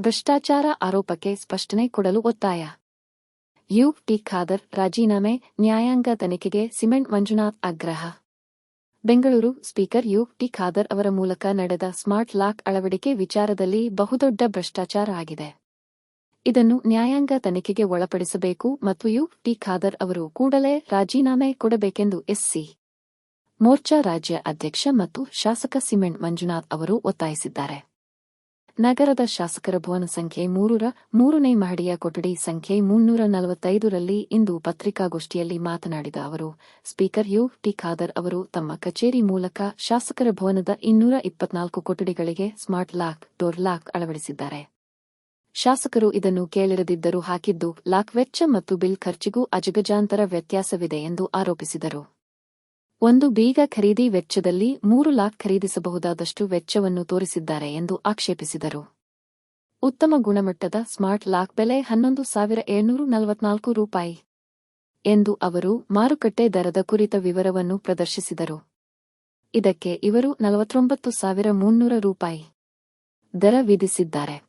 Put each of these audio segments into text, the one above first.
ಭ್ರಷ್ಟಾಚಾರ ಆರೋಪಕ್ಕೆ ಸ್ಪಷ್ಟನೆ ಕೊಡಲು ಒತ್ತಾಯ. ಯು ಟಿ ಖಾದರ್ ರಾಜೀನಾಮೆ, ನ್ಯಾಯಾಂಗ ತನಿಖೆಗೆ ಸಿಮೆಂಟ್ ಮಂಜುನಾಥ್ ಆಗ್ರಹ. Bengaluru, speaker U T Khader ಅವರ ಮೂಲಕ ನಡೆದ ಸ್ಮಾರ್ಟ್ ಲಾಕ್ ಅಳವಡಿಕೆ ವಿಚಾರದಲ್ಲಿ ಬಹುದೊಡ್ಡ ಭ್ರಷ್ಟಾಚಾರ ಆಗಿದೆ. ಇದನ್ನು ನ್ಯಾಯಾಂಗ ತನಿಖೆಗೆ ಒಳಪಡಿಸಬೇಕು ಮತ್ತು ಯು ಟಿ ಖಾದರ್ ಅವರು ಕೂಡಲೇ ರಾಜೀನಾಮೆ ಕೊಡಬೇಕೆಂದು ಎಸ್ಸಿ. ಮೋರ್ಚಾ ರಾಜ್ಯ ಅಧ್ಯಕ್ಷ ಮತ್ತು ಶಾಸಕ ಸಿಮೆಂಟ್ ಮಂಜುನಾಥ್ ಅವರು ಒತ್ತಾಯಿಸಿದ್ದಾರೆ. ನಗರದ ಶಾಸಕರ ಭವನ ಸಂಖ್ಯೆ ಮೂರರ ಮೂರನೇ ಮಹಡಿಯ ಕೊಠಡಿ ಸಂಖ್ಯೆ ಮುನ್ನೂರ ನಲವತ್ತೈದರಲ್ಲಿ ಇಂದು ಪತ್ರಿಕಾಗೋಷ್ಠಿಯಲ್ಲಿ ಮಾತನಾಡಿದ ಅವರು, ಸ್ಪೀಕರ್ ಯು. ಟಿ. ಖಾದರ್ ಅವರು ತಮ್ಮ ಕಚೇರಿ ಮೂಲಕ ಶಾಸಕರ ಭವನದ ಇನ್ನೂರ ಇಪ್ಪತ್ನಾಲ್ಕು ಕೊಠಡಿಗಳಿಗೆ ಸ್ಮಾರ್ಟ್ ಲಾಕ್, ಡೋರ್ ಲಾಕ್ ಅಳವಡಿಸಿದ್ದಾರೆ. ಶಾಸಕರು ಇದನ್ನು ಕೇಳಿರದಿದ್ದರೂ ಹಾಕಿದ್ದು, ಲಾಕ್ ವೆಚ್ಚ ಮತ್ತು ಬಿಲ್ ಖರ್ಚಿಗೂ ಅಜಗಜಾಂತರ ವ್ಯತ್ಯಾಸವಿದೆ ಎಂದು ಆರೋಪಿಸಿದರು. ಒಂದು ಬೀಗ ಖರೀದಿ ವೆಚ್ಚದಲ್ಲಿ ಮೂರು ಲಾಕ್ ಖರೀದಿಸಬಹುದಾದಷ್ಟು ವೆಚ್ಚವನ್ನು ತೋರಿಸಿದ್ದಾರೆ ಎಂದು ಆಕ್ಷೇಪಿಸಿದರು. ಉತ್ತಮ ಗುಣಮಟ್ಟದ ಸ್ಮಾರ್ಟ್ ಲಾಕ್ ಬೆಲೆ ಹನ್ನೊಂದು ಸಾವಿರ ಏಳ್ನೂರು ನಲವತ್ನಾಲ್ಕು ರೂಪಾಯಿ ಎಂದು ಅವರು ಮಾರುಕಟ್ಟೆ ದರದ ಕುರಿತ ವಿವರವನ್ನು ಪ್ರದರ್ಶಿಸಿದರು. ಇದಕ್ಕೆ ಇವರು ನಲವತ್ತೊಂಬತ್ತು ಸಾವಿರ ಮುನ್ನೂರ ರೂಪಾಯಿ ದರ ವಿಧಿಸಿದ್ದಾರೆ.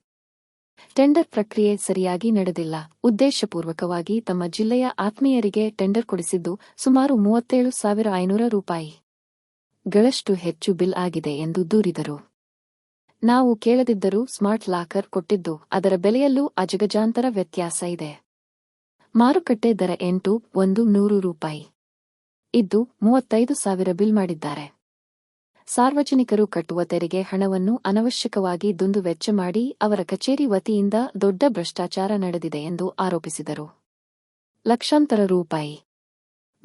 ಟೆಂಡರ್ ಪ್ರಕ್ರಿಯೆ ಸರಿಯಾಗಿ ನಡೆದಿಲ್ಲ. ಉದ್ದೇಶಪೂರ್ವಕವಾಗಿ ತಮ್ಮ ಜಿಲ್ಲೆಯ ಆತ್ಮೀಯರಿಗೆ ಟೆಂಡರ್ ಕೊಡಿಸಿದ್ದು ಸುಮಾರು ಮೂವತ್ತೇಳು ಸಾವಿರ ಐನೂರ ರೂಪಾಯಿ. ಗಳಷ್ಟು ಹೆಚ್ಚು ಬಿಲ್ ಆಗಿದೆ ಎಂದು ದೂರಿದರು. ನಾವು ಕೇಳದಿದ್ದರೂ ಸ್ಮಾರ್ಟ್ ಲಾಕರ್ ಕೊಟ್ಟಿದ್ದು ಅದರ ಬೆಲೆಯಲ್ಲೂ ಅಜಗಜಾಂತರ ವ್ಯತ್ಯಾಸ ಇದೆ. ಮಾರುಕಟ್ಟೆ ದರ ಎಂಟು, ಒಂದು, ನೂರು ರೂಪಾಯಿ. ಇದ್ದು ಮೂವತ್ತೈದು ಸಾವಿರ ಬಿಲ್ ಮಾಡಿದ್ದಾರೆ. ಸಾರ್ವಜನಿಕರು ಕಟ್ಟುವ ತೆರಿಗೆ ಹಣವನ್ನು ಅನವಶ್ಯಕವಾಗಿ ದುಂದು ವೆಚ್ಚ ಮಾಡಿ ಅವರ ಕಚೇರಿ ವತಿಯಿಂದ ದೊಡ್ಡ ಭ್ರಷ್ಟಾಚಾರ ನಡೆದಿದೆ ಎಂದು ಆರೋಪಿಸಿದರು. ಲಕ್ಷಾಂತರ ರೂಪಾಯಿ.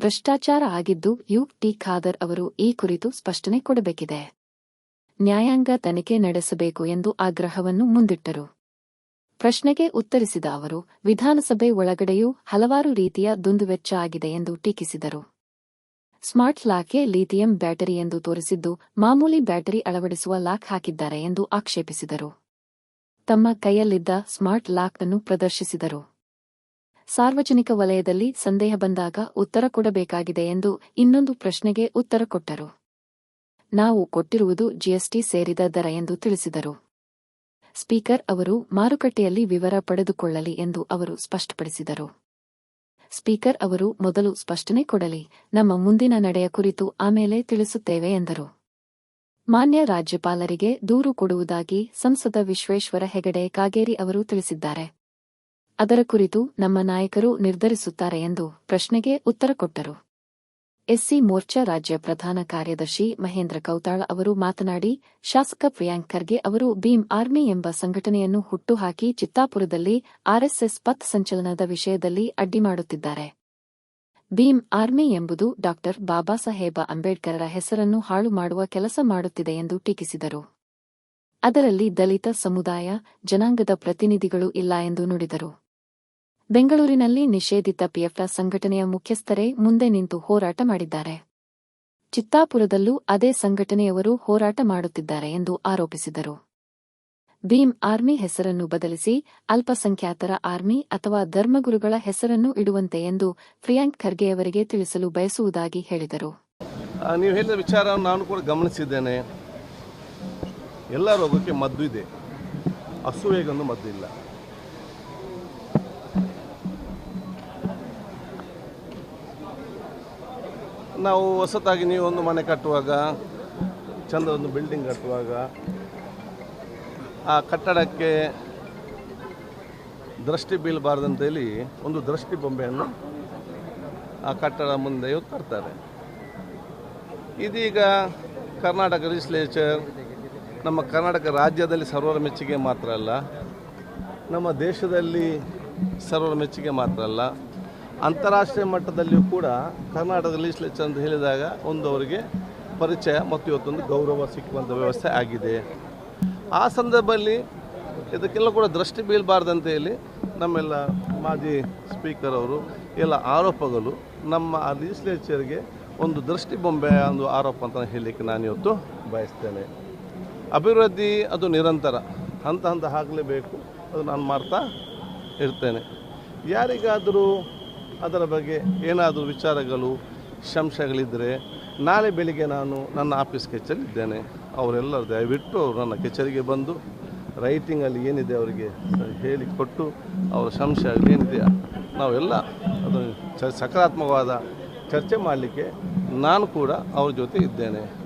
ಭ್ರಷ್ಟಾಚಾರ ಆಗಿದ್ದು ಯು. ಟಿ. ಖಾದರ್ ಅವರು ಈ ಕುರಿತು ಸ್ಪಷ್ಟನೆ ಕೊಡಬೇಕಿದೆ. ನ್ಯಾಯಾಂಗ ತನಿಖೆ ನಡೆಸಬೇಕು ಎಂದು ಆಗ್ರಹವನ್ನು ಮುಂದಿಟ್ಟರು. ಪ್ರಶ್ನೆಗೆ ಉತ್ತರಿಸಿದ ಅವರು, ವಿಧಾನಸಭೆ ಒಳಗಡೆಯೂ ಹಲವಾರು ರೀತಿಯ ದುಂದುವೆಚ್ಚ ಆಗಿದೆ ಎಂದು ಟೀಕಿಸಿದರು. ಸ್ಮಾರ್ಟ್ ಲಾಕ್ಗೆ ಲಿಥಿಯಂ ಬ್ಯಾಟರಿ ಎಂದು ತೋರಿಸಿದ್ದು, ಮಾಮೂಲಿ ಬ್ಯಾಟರಿ ಅಳವಡಿಸುವ ಲಾಕ್ ಹಾಕಿದ್ದಾರೆ ಎಂದು ಆಕ್ಷೇಪಿಸಿದರು. ತಮ್ಮ ಕೈಯಲ್ಲಿದ್ದ ಸ್ಮಾರ್ಟ್ ಲಾಕ್ ಅನ್ನು ಪ್ರದರ್ಶಿಸಿದರು. ಸಾರ್ವಜನಿಕ ವಲಯದಲ್ಲಿ ಸಂದೇಹ ಬಂದಾಗ ಉತ್ತರ ಕೊಡಬೇಕಾಗಿದೆ ಎಂದು ಇನ್ನೊಂದು ಪ್ರಶ್ನೆಗೆ ಉತ್ತರ ಕೊಟ್ಟರು. ನಾವು ಕೊಟ್ಟಿರುವುದು ಜಿಎಸ್ಟಿ ಸೇರಿದ ದರ ಎಂದು ತಿಳಿಸಿದರು. ಸ್ಪೀಕರ್ ಅವರು ಮಾರುಕಟ್ಟೆಯಲ್ಲಿ ವಿವರ ಪಡೆದುಕೊಳ್ಳಲಿ ಎಂದು ಅವರು ಸ್ಪಷ್ಟಪಡಿಸಿದರು. ಸ್ಪೀಕರ್ ಅವರು ಮೊದಲು ಸ್ಪಷ್ಟನೆ ಕೊಡಲಿ, ನಮ್ಮ ಮುಂದಿನ ನಡೆಯ ಕುರಿತು ಆಮೇಲೆ ತಿಳಿಸುತ್ತೇವೆ ಎಂದರು. ಮಾನ್ಯ ರಾಜ್ಯಪಾಲರಿಗೆ ದೂರು ಕೊಡುವುದಾಗಿ ಸಂಸದ ವಿಶ್ವೇಶ್ವರ ಹೆಗಡೆ ಕಾಗೇರಿ ಅವರು ತಿಳಿಸಿದ್ದಾರೆ. ಅದರ ಕುರಿತು ನಮ್ಮ ನಾಯಕರು ನಿರ್ಧರಿಸುತ್ತಾರೆ ಎಂದು ಪ್ರಶ್ನೆಗೆ ಉತ್ತರ ಕೊಟ್ಟರು. ಎಸ್ಸಿ ಮೋರ್ಚಾ ರಾಜ್ಯ ಪ್ರಧಾನ ಕಾರ್ಯದರ್ಶಿ ಮಹೇಂದ್ರ ಕೌತಾಳ ಅವರು ಮಾತನಾಡಿ, ಶಾಸಕ ಪ್ರಿಯಾಂಕ್ ಖರ್ಗೆ ಅವರು ಭೀಮ್ ಆರ್ಮಿ ಎಂಬ ಸಂಘಟನೆಯನ್ನು ಹುಟ್ಟುಹಾಕಿ ಚಿತ್ತಾಪುರದಲ್ಲಿ ಆರ್ಎಸ್ಎಸ್ ಪಥ್ ಸಂಚಲನದ ವಿಷಯದಲ್ಲಿ ಅಡ್ಡಿ ಮಾಡುತ್ತಿದ್ದಾರೆ. ಭೀಮ್ ಆರ್ಮಿ ಎಂಬುದು ಡಾಕ್ಟರ್ ಬಾಬಾ ಸಾಹೇಬ ಅಂಬೇಡ್ಕರರ ಹೆಸರನ್ನು ಹಾಳು ಮಾಡುವ ಕೆಲಸ ಮಾಡುತ್ತಿದೆ ಎಂದು ಟೀಕಿಸಿದರು. ಅದರಲ್ಲಿ ದಲಿತ ಸಮುದಾಯ, ಜನಾಂಗದ ಪ್ರತಿನಿಧಿಗಳು ಇಲ್ಲ ಎಂದು ನುಡಿದರು. ಬೆಂಗಳೂರಿನಲ್ಲಿ ನಿಷೇಧಿತ ಪಿಎಫ್ಟ ಸಂಘಟನೆಯ ಮುಖ್ಯಸ್ಥರೇ ಮುಂದೆ ನಿಂತು ಹೋರಾಟ ಮಾಡಿದ್ದಾರೆ. ಚಿತ್ತಾಪುರದಲ್ಲೂ ಅದೇ ಸಂಘಟನೆಯವರು ಹೋರಾಟ ಮಾಡುತ್ತಿದ್ದಾರೆ ಎಂದು ಆರೋಪಿಸಿದರು. ಭೀಮ್ ಆರ್ಮಿ ಹೆಸರನ್ನು ಬದಲಿಸಿ ಅಲ್ಪಸಂಖ್ಯಾತರ ಆರ್ಮಿ ಅಥವಾ ಧರ್ಮಗುರುಗಳ ಹೆಸರನ್ನು ಇಡುವಂತೆ ಎಂದು ಪ್ರಿಯಾಂಕ್ ಖರ್ಗೆಯವರಿಗೆ ತಿಳಿಸಲು ಬಯಸುವುದಾಗಿ ಹೇಳಿದರು. ನೀವು ಹೇಳಿದ ವಿಚಾರ ನಾನು ಕೂಡ ಗಮನಿಸಿದ್ದೇನೆ. ಎಲ್ಲ ರೋಗಕ್ಕೆ ಮದ್ದು ಇದೆ. ಅಸೂಯೆಗೊಂದು ಮದ್ದು ಇಲ್ಲ. ನಾವು ಹೊಸತಾಗಿ ನೀವು ಒಂದು ಮನೆ ಕಟ್ಟುವಾಗ, ಚಂದ ಒಂದು ಬಿಲ್ಡಿಂಗ್ ಕಟ್ಟುವಾಗ, ಆ ಕಟ್ಟಡಕ್ಕೆ ದೃಷ್ಟಿ ಬೀಳಬಾರ್ದಂತೇಳಿ ಒಂದು ದೃಷ್ಟಿ ಬೊಂಬೆಯನ್ನು ಆ ಕಟ್ಟಡ ಮುಂದೆ ತರ್ತಾರೆ. ಇದೀಗ ಕರ್ನಾಟಕ ಲೆಜಿಸ್ಲೇಚರ್ ನಮ್ಮ ಕರ್ನಾಟಕ ರಾಜ್ಯದಲ್ಲಿ ಸರ್ವರ ಮೆಚ್ಚುಗೆ ಮಾತ್ರ ಅಲ್ಲ, ನಮ್ಮ ದೇಶದಲ್ಲಿ ಸರ್ವರ ಮೆಚ್ಚುಗೆ ಮಾತ್ರ ಅಲ್ಲ ಅಂತಾರಾಷ್ಟ್ರೀಯ ಮಟ್ಟದಲ್ಲಿಯೂ ಕೂಡ ಕರ್ನಾಟಕದ ಲೆಜಿಸ್ಲೇಚರ್ ಅಂತ ಹೇಳಿದಾಗ ಒಂದು ಅವರಿಗೆ ಪರಿಚಯ ಮತ್ತು ಇವತ್ತೊಂದು ಗೌರವ ಸಿಕ್ಕುವಂಥ ವ್ಯವಸ್ಥೆ ಆಗಿದೆ. ಆ ಸಂದರ್ಭದಲ್ಲಿ ಇದಕ್ಕೆಲ್ಲ ಕೂಡ ದೃಷ್ಟಿ ಬೀಳಬಾರ್ದಂತ ಹೇಳಿ ನಮ್ಮೆಲ್ಲ ಮಾಜಿ ಸ್ಪೀಕರ್ ಅವರು ಎಲ್ಲ ಆರೋಪಗಳು ನಮ್ಮ ಆ ಲೆಜಿಸ್ಲೇಚರ್ಗೆ ಒಂದು ದೃಷ್ಟಿ ಬೊಂಬೆ ಒಂದು ಆರೋಪ ಅಂತ ಹೇಳಲಿಕ್ಕೆ ನಾನು ಇವತ್ತು ಬಯಸ್ತೇನೆ. ಅಭಿವೃದ್ಧಿ ಅದು ನಿರಂತರ, ಹಂತ ಹಂತ ಆಗಲೇಬೇಕು ಅದು ನಾನು ಮಾಡ್ತಾ ಇರ್ತೇನೆ. ಯಾರಿಗಾದರೂ ಅದರ ಬಗ್ಗೆ ಏನಾದರೂ ವಿಚಾರಗಳು ಶಂಶಗಳಿದ್ದರೆ ನಾಳೆ ಬೆಳಿಗ್ಗೆ ನಾನು ನನ್ನ ಆಫೀಸ್ ಕೆಚ್ಚಲಿದ್ದೇನೆ. ಅವರೆಲ್ಲರೂ ದಯವಿಟ್ಟು ಅವರು ನನ್ನ ಕಚೇರಿಗೆ ಬಂದು ರೈಟಿಂಗಲ್ಲಿ ಏನಿದೆ ಅವರಿಗೆ ಹೇಳಿಕೊಟ್ಟು ಅವರ ಸಂಶಯ ಏನಿದೆ ನಾವೆಲ್ಲ ಅದು ಸಕಾರಾತ್ಮಕವಾದ ಚರ್ಚೆ ಮಾಡಲಿಕ್ಕೆ ನಾನು ಕೂಡ ಅವ್ರ ಜೊತೆ ಇದ್ದೇನೆ.